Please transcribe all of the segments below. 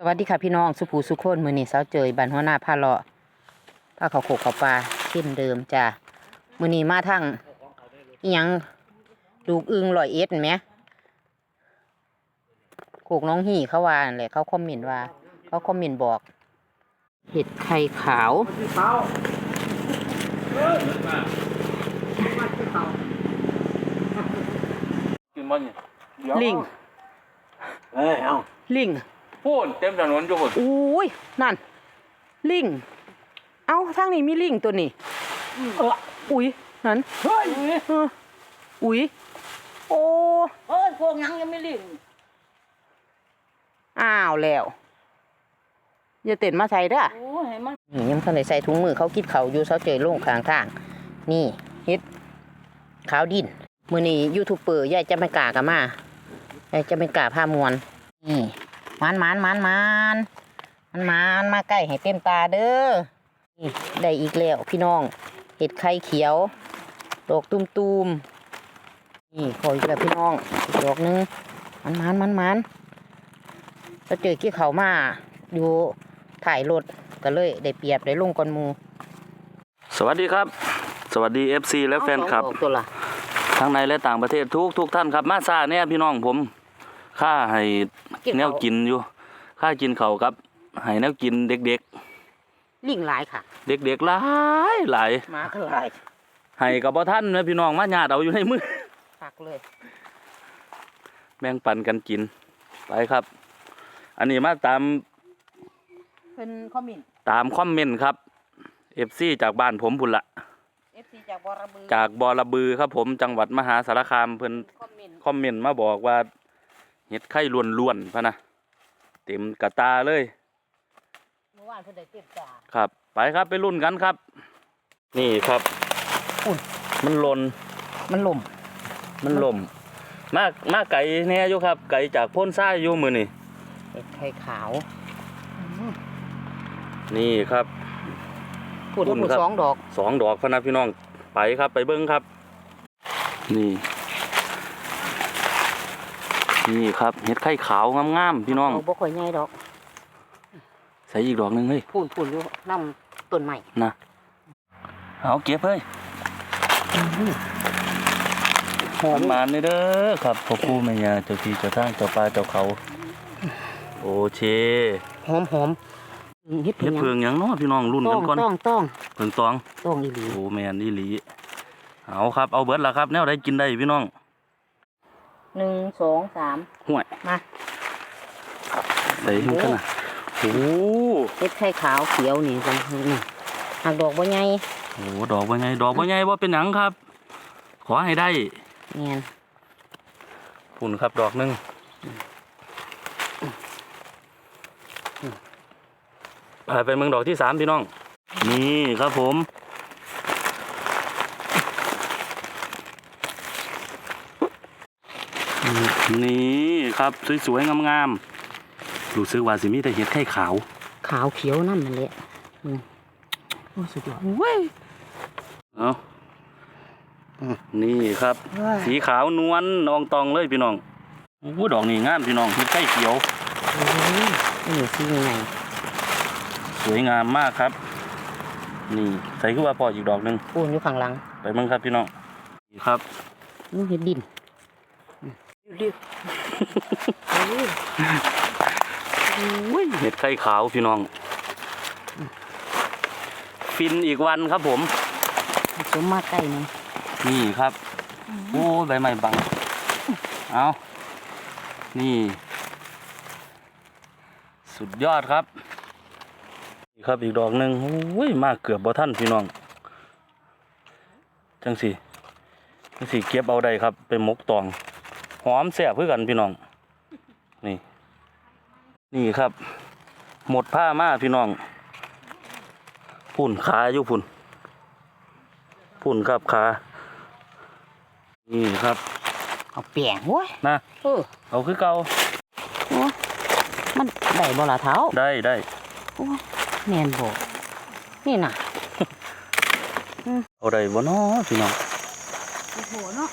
สวัสดีค่ะพี่น้องสุภูสุขคนมือนี้เสาเจยบันหัวหน้าพาเลาะพาเขาโขกเขาปลาเช่นเดิมจ้ามือนี้มาทั้งอิหยังลูกอึงลอยเอ็ดเห็นไหมโขกน้องหี่เขาว่านั่นแหละเขาคอมเมนต์ว่า เขาคอมเมนต์บอก เห็ดไข่ขาวกินมันเนี่ยเดี๋ยวลิงเอ้ยเอาลิง พูดเต็มถนนทุกคนอุ้ยนั่น ลิง เอ้าทางนี้มีลิงตัวนี้เอออุ้ยนั่นเฮ้ยเอออุ้ยโอ้เอ้ยพวกยังยังไม่ลิ่งอ้าวแล้วอย่าเต้นมาใส่เด้อโอ้ยให้มันนี่ยังทันได้ใส่ถุงมือเขากิดเขาวอยู่เสาเจยลงข้างทาง นี่เฮ็ดขาวดินมือนี้ยูทูบเบอร์ยายจะไม่กล้ากันมายายจะไม่กล้าพามวนนี่ มันมันมันมันมันมันมาใกล้ให้เต็มตาเด้อนี่ได้อีกแล้วพี่น้องเห็ดไข่เขียว ดอกตุ้มตูมๆนี่ขออีกแล้วพี่น้องอีกดอกหนึงมันมันมันมันก็เจอกี้เขามาอยู่ถ่ายรถก็เลยได้เปรียบได้ลงก่อนหมู สวัสดีครับ สวัสดี FC และแฟนคลับเอาสองดอกตัวละทั้งในและต่างประเทศทุกทุกท่านครับมาซาเนี่ยพี่น้องผม ค่าให้แนวกินอยู่ ค่ากินเขาวครับให้แนวกินเด็กลิงหลายค่ะๆ เด็กๆหลายหลายหมาก็หลายให้กับบ่ท่านนะพี่น้องมาญาติเอาอยู่ในมือคักเลยแบ่งปันกันกิน ไปครับ อันนี้มาตามเป็นคอมเมนต์ตามคอมเมนต์ครับ FC จากบ้านผมพุ่นละ FC จากบอระบือจากบอระบือครับผมจังหวัดมหาสารคามเพิ่นคอมเมนต์คอมเมนต์มาบอกว่า เห็ดไข่ล้วนๆพะนะเต็มกระตาเลยเมื่อวานเพิ่นได้เต็มตาครับ ไปครับไปรุ่นกันครับ นี่ครับอุ่นมันหลนมันล่มมันหล่มมากมากไก่แน่อยู่ครับ ไก่จากพ่นทรายอยู่มือนี่เห็ดไข่ขาวนี่ครับพูดอุ่ทั้งหมดนครับสองดอกสองดอกพะนะพี่น้องไปครับไปเบิ้งครับ นี่ นี่ครับเห็ดไข่ขาวงามๆพี่น้องเอาบ่ค่อยใหญ่ดอก ใส่อีกดอกหนึงเฮ้ยพูนพูนอยู่น้ำต้นใหม่นะเอาเก็บเฮ้ยหอมมานี่เด้อครับพ่อปู่แม่ย่าเจ้าที่เจ้าทางเจ้าป่าเจ้าเขา โอเคหอมหอมเฮ็ดเฮ็ดเพิงหยังเนาะพี่น้องรุ่นต้กัอนงก่อนต้องต้องเพิงตองต้องอีหลีโอ้แม่นอีหลีเอาครับเอาเบิดละครับแนวใดกินได้พี่น้อง หนึ่งสองสามห่วย มาใส่ขึ้นกันน่ะโอ้โหเฮ็ดไข่ขาวเขียวนี่จังนี่หากดอกบ่ใหญ่โอ้โหดอกว่าไงดอกว่าไงว่าเป็นหยังครับ ขอให้ได้แม่นปุ่นครับดอกหนึงไปไปเมืองดอกที่สามพี่น้อง นี่ครับผม นี่ครับสวยๆงามๆรู้สึกว่าสิมีแต่เห็ดไข่ขาว ขาวเขียวนั่นนั่นแหละอืมโอ้สุดยอดเว้ยเอาอืมนี่ครับ สีขาวนวลนองตองเลยพี่น้องโอ้โหดอกนี่งามพี่น้องเห็ดไข่เขียวโอ้ยนี่สิยังไงสวยงามมากครับ นี่ใส่ขึ้นว่าพออีกดอกหนึ่งปูนอยู่ข้างหลังไปมึงครับพี่น้องนี่ครับนี่เห็ดดิน ดิบอุ้ยเห็ดไข่ขาวพี่น้อง ฟินอีกวันครับผมสมมาใกล้นี่นี่ครับโอ้ยใบไม้บัง เอานี่ สุดยอดครับนี่ครับอีกดอกหนึ่งโอ้ยมากเกือบบ่ท่านพี่น้อง จังสิจังสิเก็บเอาได้ครับไปหมกตอง หอมแซ่บเพื่อกันพี่น้อง นี่ นี่ครับ หมดผ้ามาพี่น้อง พุ่นขาอยู่พุ่น พุ่นครับขา นี่ครับเอาแป้งโว้ยนะเออเอาคือเก่าโอ้ยมันได้บ่ล่ะเท้าได้ได้โอ้ยแม่นบ่นี่น่ะเอาได้บ่เนาะพี่น้องโอ้โหเนาะ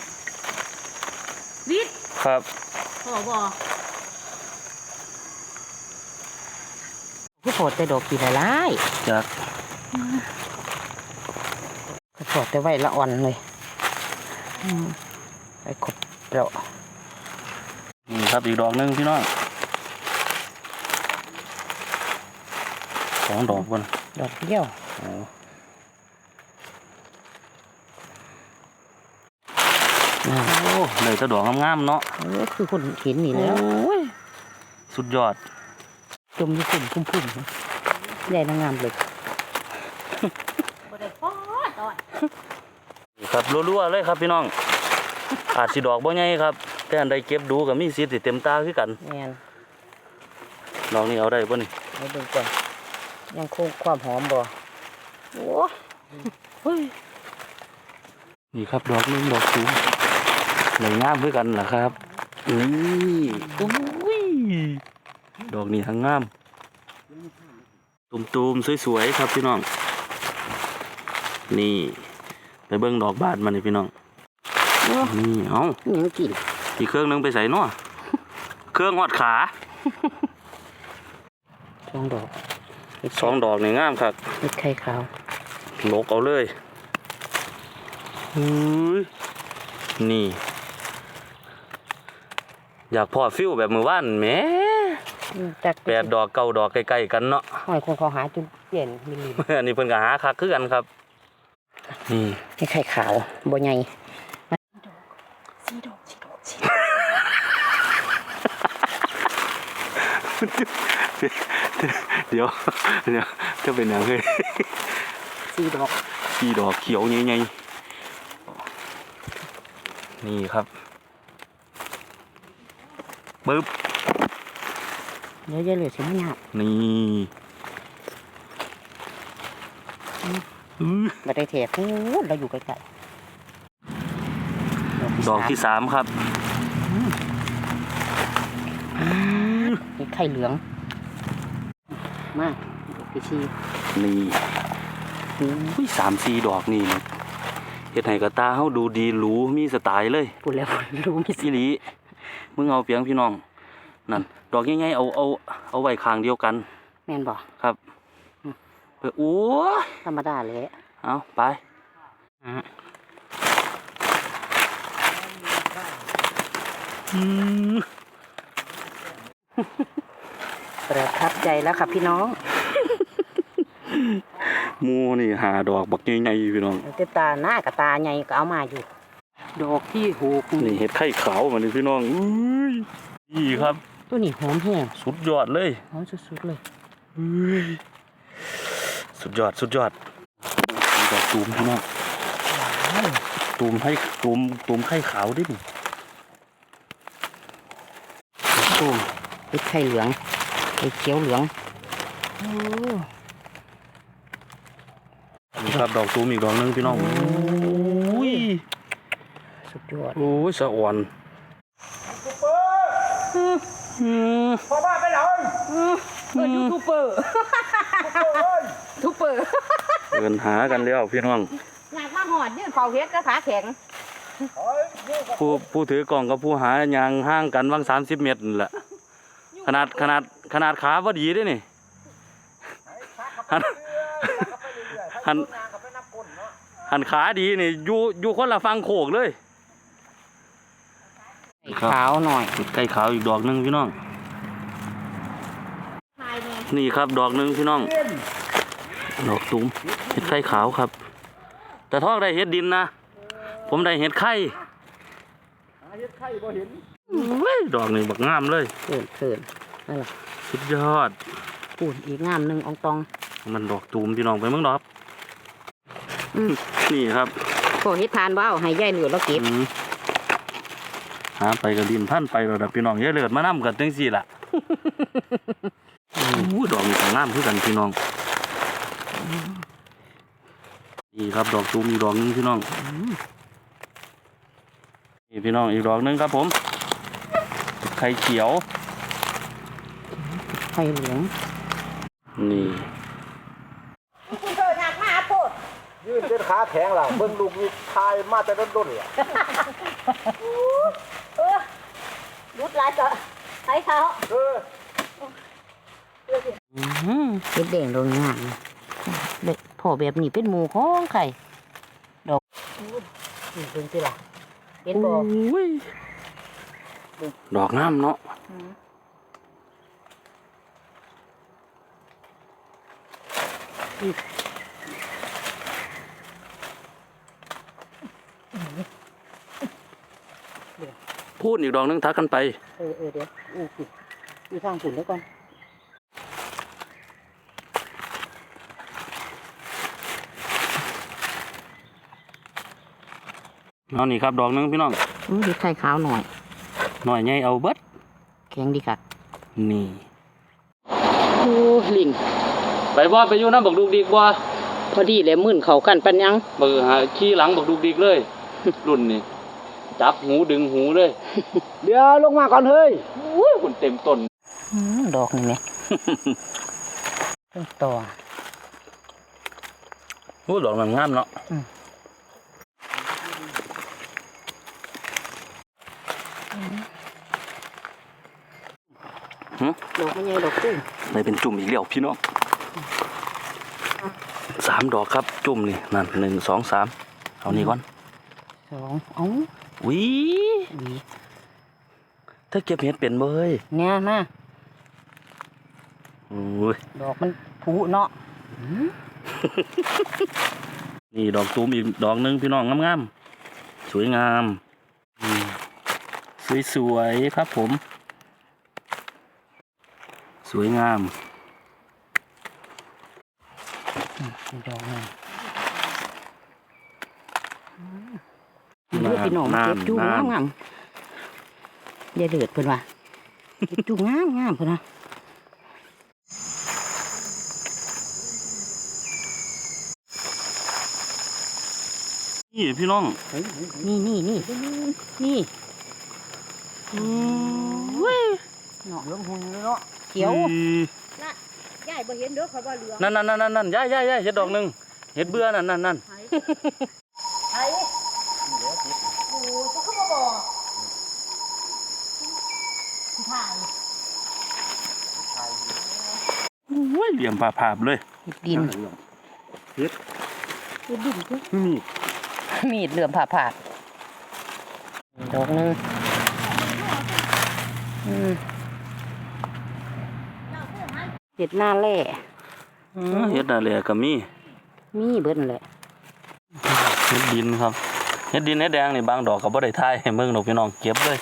วิทย์ ครับพอบ่โผล่แต่ดอกกี่ละลายจากโผล่แต่ไว้ละอ่อนเลยอืมไปครบแล้วนี่ครับอีกดอกหนึงพี่น้องสองดอกก่อนดอกเดียว โอ้ น่า โอ้เลยจะดอกงามๆเนาะเออคือคนเห็นนี่แล้วสุดยอด จมอยู่พุ่มพุ่มพุ่มใหญ่นางงามเลยบ่ได้ป้อตอนนี่ครับรัวๆเลยครับพี่น้อง อาจสิดอกบ่ใหญ่ครับ แต่อันใดเก็บดูก็มีสิทธิ์สิเต็มตาคือกันแมนดอกนี้เอาได้ป่ะนี่ให้ดูก่อนยังคงความหอมบ่โอ้เฮ้ยนี่ครับดอกหนึงดอกสูง เลยงามคือกันล่ะครับนี่อุ้ยดอกนี้ทั้งงาม ตุ่มๆสวยๆครับพี่น้อง นี่ไปเบิ่งดอกบานมานี่พี่น้องนี่เอายังกินอีกเครื่องหนึงไปใส่เนาะเครื่องหอดขาสองดอกสองดอกนี่งามครับเห็ดไข่ขาวลกเอาเลยอุ้ยนี่ อยากพอฟิวแบบมือว่านแหมอืมจักแปดดอกเก้าดอกใกล้ๆกันเนาะหอยคงเขาหาจุดเปลี่ยนมิลลิอันนี้เพิ่นก็หาคักคือกันครับนี่เห็ดไข่ขาวบ่ใหญ่เดี๋ยวเดี๋ยวจะเป็นหยังเลยสี่ดอกสีดอกเขียวใหญ่ๆนี่ครับ ปึ๊บเดี๋ยวจะเหลือชิ้นหยาบนี่อื้อบัดได้เทปโอ้เราอยู่ใกล้ๆดอกที่สามครับเห็ดไข่เหลือง มากดอกพิชีนี่อุ้ยสามสี่ดอกนี่นะเฮ็ดให้กระตาเฮาดูดีหรูมีสไตล์เลยพูดแล้วรู้มีสิสิหลี มึงเอาเพียงพี่น้องนั่นดอกง่ายๆเอาเอาเอาไว้ข้างเดียวกันแม่นบ่ครับเพื่อโอ้ยธรรมดาเลยเอาไปอะอืมประทับใจแล้วครับพี่น้องหมูนี่หาดอกบักใหญ่ๆพี่น้องเต็ตาหน้ากับตาใหญ่ก็เอามาอยู่ ดอกที่หกนี่เห็ดไข่ขาวมานี่พี่น้องอุ้ยนี่ครับ ตัวนี้หอมแห้งสุดยอดเลยหอมสุดๆเลยอุ้ยสุดยอดสุดยอดมีดอกตูมพี่น้องตูมให้ตูมตูมไข่ขาวดิตูมเห็ดไข่เหลืองไข่เขียวเหลืองโอ้นี่ครับดอกตูมอีกดอกหนึงพี่น้องอุ้ยสุด ยอดโอ้ยสะอ่อนอืมเออยูทูบเบอร์ทูบเบอร์เดินหากันแล้วพี่น้องอยากมาหอดยืนเฝ้าเฮ็ดก็ขาแข็งผู้ผู้ถือกล่องกับผู้หายางห่างกันวังสามสิบเมตรนั่นแหละขนาดขนาดขนาดขาพอดีเด้วยนี่หันหันหันขาดีนี่อยู่อยู่คนละฟังโขกเลยไข่ขาวหน่อยไก่ขาวอีกดอกหนึงพี่น้องทายเนี่ยนี่ครับดอกหนึงพี่น้อง ดอกตุ้มเห็ดไข่ขาวครับ แต่ทอกได้เห็ดดินนะ ผมได้เห็ดไข่เห็ดไข่บ่เห็นดอกนี่บักงามเลยเขินเขินนั่นแหละสุดยอดปูนอีกงามหนึ่งอองตอง มันดอกตูมพี่น้องไปเมืองดอกอืมนี่ครับพวกเฮ็ดทานว่าวให้ย่ายเหลือแล้วเก็บอืมหาไปกับดินพันไปแล้วนะพี่น้องอย่าเลือดมานํกันจังสี่ล่ะอู้ดอกนี่ก็งามคือกันพี่น้องนี่ครับดอกตูมอีกดอกหนึงพี่น้องนี่พี่น้องอีกดอกหนึงครับผมไข่เขียวไข่เหลืองนี่คุณเธออยากมาโพดยืนเป็นขาแข็งล่ะเบิ่งลูกวิทายมาแต่ด้นๆล่ะ เออรุดหลายจะให้เขาเอออืมเฮ็ดแดงดอกงามนะเด็กพอแบบนี้เป็นหมูของไข่ดอกนี่เพิ่งสิล่ะเห็นบ่อุ้ยดอกงามเนาะ พูดอีกดอกหนึงทักกันไป เออเออเดี๋ยวอู้สิอยู่ทางฝุ่นแล้วก่อนเอานี่ครับดอกหนึงพี่น้องอู้ดิไข่ขาวหน่อย หน่อยใหญ่เอาเบิดแข็งดีค่ะนี่โอ้ลิงไปบ่ไปอยู่น้ำบักดูกดีกว่าพอดีเลยมื่นเขากันปันยังบักหาขี้หลังบักดูกดีกเลย รุ่นนี่ จับหูดึงหูเลย เดี๋ยวลงมาก่อนเฮ้ยอุ้ยคุณเต็มต้นอืมดอกนี่ไหมต้นต่อโอ้ดอกมันงามเนาะอืมดอกมันใหญ่ดอกตุ้มได้เป็นจุ่มอีกแล้วพี่น้องสามดอกครับจุ่มนี่นั่นหนึ่งสองสามเอานี่ก่อนสองเอ้า วิหวีถ้าเก็บเห็ดเป็นเบ้ยเนี่ยมาโอ้ยดอกมันผุเนาะนี่ดอกตูมอีกดอกหนึงพี่น้องงามๆสวยงามอืมสวยๆครับผม สวยงามอีกดอกหนึงเลือด พี่น้องมาเก็บจูงามงามๆอย่าเดือดเพิ่นว่าเก็บจูงามงามๆเพิ่นว่านี่พี่น้อง นี่นี่นี่นี่อืมเว้ยเนาะเหลืองหุ่นเลยเนาะเขียวอืมยายบ่เห็นเด้อเขาว่าเหลืองนั่นนั่นนั่นนั่นย่ายย่ายย่ายเห็ดดอกหนึ่งเห็ดเบื่อนั่นนั่นนั่น ไอ้โอ้จะเข้ามาบอกถ่าย โอ้ ยเหลี่ยมผ่าผาบเลยดินเฮ็ดดินนี่มีดเหลื่อมผ่าผาดดอกหนึงอืมเห็ดหน้าแร่เฮ็ดอะไรก็มี มีเบิ้นแหละเฮ็ดดินครับเฮ็ดดินเฮ็ดแดงนี่บางดอกก็บ่ได้ทายให้เบิ่งดอกพี่น้องเก็บเลย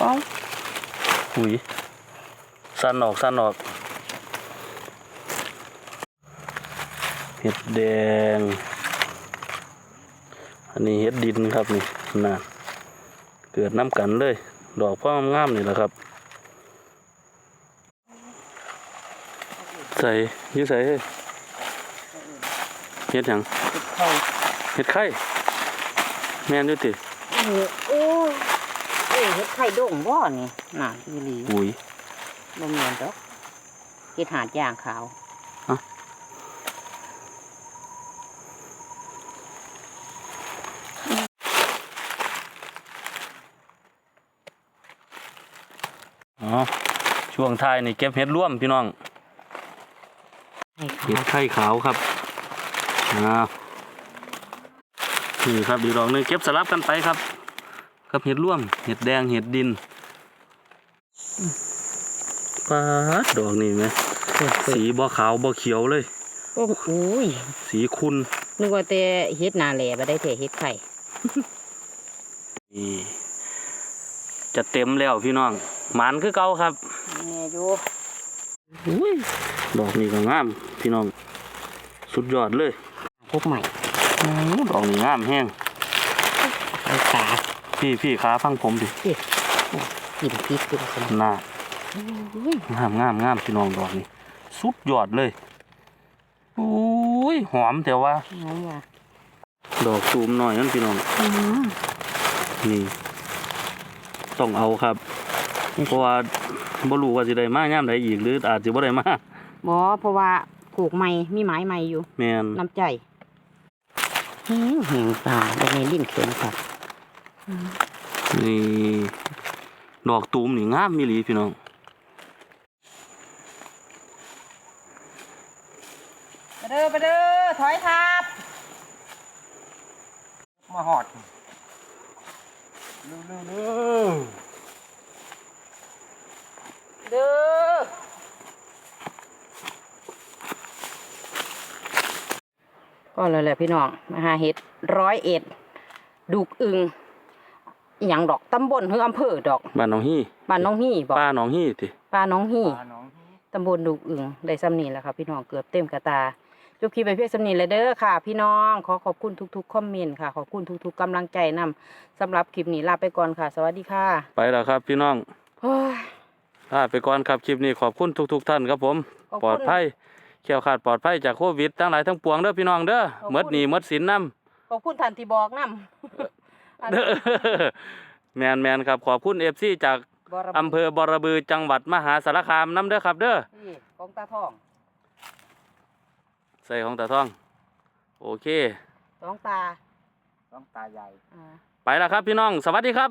ว้าว หุยสั่นออกสั่นออกเฮ็ดแดง อันนี้เฮ็ดดินครับนี่น่ะเกิดน้ำกันเลย ดอกพ่องามๆนี่แหละครับ ใส่อยื้อใส่เฮ้ยเฮ็ดหยังเข้าเฮ็ดไข่ แม่นอยู่ติโอ้โอ้ เอ้ยเห็ดไข่โด่งบ่นี่น่ะอีหลีอุ้ยบ่แม่นดอกเห็ดหาดย่างขาวอ๋อช่วงท้ายนี่เก็บเฮ็ดร่วมพี่น้องไข่เห็ขาวดไข่ขาวครับอ่านี่ครับอีกดอกหนึงเก็บสลับกันไปครับ กับเห็ดร่วม เห็ดแดงเห็ดดินปาดดอกนี่ไหมเปิดเปิดสีบ่ขาวบ่เขียวเลย โอ้โอ้ยสีคุณนึกว่าแต่เฮ็ดนาแหล่บ่ได้แต่เฮ็ดไข่นี่จะเต็มแล้วพี่น้องหมันคือเก่าครับแม่อยู่อุ้ยดอกนี้ก็งาม พี่น้อง สุดยอดเลย พบใหม่อู้ดอกนี้งามแห้งไอ้ตา พี่พี่ขาฟังผมดิกินพริกกินคนหน้าอุ้ยงามงามงามพี่น้องดอกนี้สุดยอดเลยอุ้ยหอมแต่ว่าน้องว่าดอกตูมหน่อยนั่นพี่น้องอืมนี่ ต้องเอาครับ เพราะว่าบ่รู้ว่าสิได้มาย่ามใดอีกหรืออาจสิบ่ได้มาบ่เพราะว่าผูกใหม่มีไม้ใหม่อยู่แม่นน้ำใจแห้งแห้งตาดอกในลิ้นเข็มค่ะ นี่ดอกตูมนี่งามมีหลีพี่น้องไปเด้อไปเด้อถอยทับ มาหอดเร็วเร็วเร็วเด้อก็เลยแหละพี่น้อง มาหาเห็ดร้อยเอ็ด ดูกอึง อหย่างดอกตำบลหรืออำเภอดอกบ้านหนองฮี่บ้านน้องฮี่บอกป้าหนองฮี่ติป้าน้องฮี่ปลาน้องตำบลดูกอึงได้ซ้ำนี่แหละค่ะพี่น้องเกือบเต็มกระตาจบคลิปไปเพียงซ้ำนี่เลยเด้อค่ะ พี่น้องขอขอบคุณทุกๆคอมเมนต์ค่ะ ขอบคุณทุกๆกำลังใจนำสำหรับคลิปนี้ลาไปก่อนค่ะ สวัสดีค่ะไปแล้วครับพี่น้องโอ้ย ลาไปก่อนครับคลิปนี้ขอบคุณทุก ๆ ท่านครับผม ขอบคุณปลอดภัยเขียวขาดปลอดภัยจากโควิดทั้งหลายทั้งปวงเด้อพี่น้องเด้อขอบคุณ หมดหนี้หมดสินน้ำขอบคุณท่านที่บอกนำเด้อ แมนแมนครับขอบคุณเอฟซีจากบรอำเภอบอระบือจังหวัดมหาสารคามน้ำเด้อครับ เด้อนี่ของตาทอง ใส่ของตาท่อง โอเคสองตาต้องตาใหญ่อ่าไปแล้วครับพี่น้อง สวัสดีครับ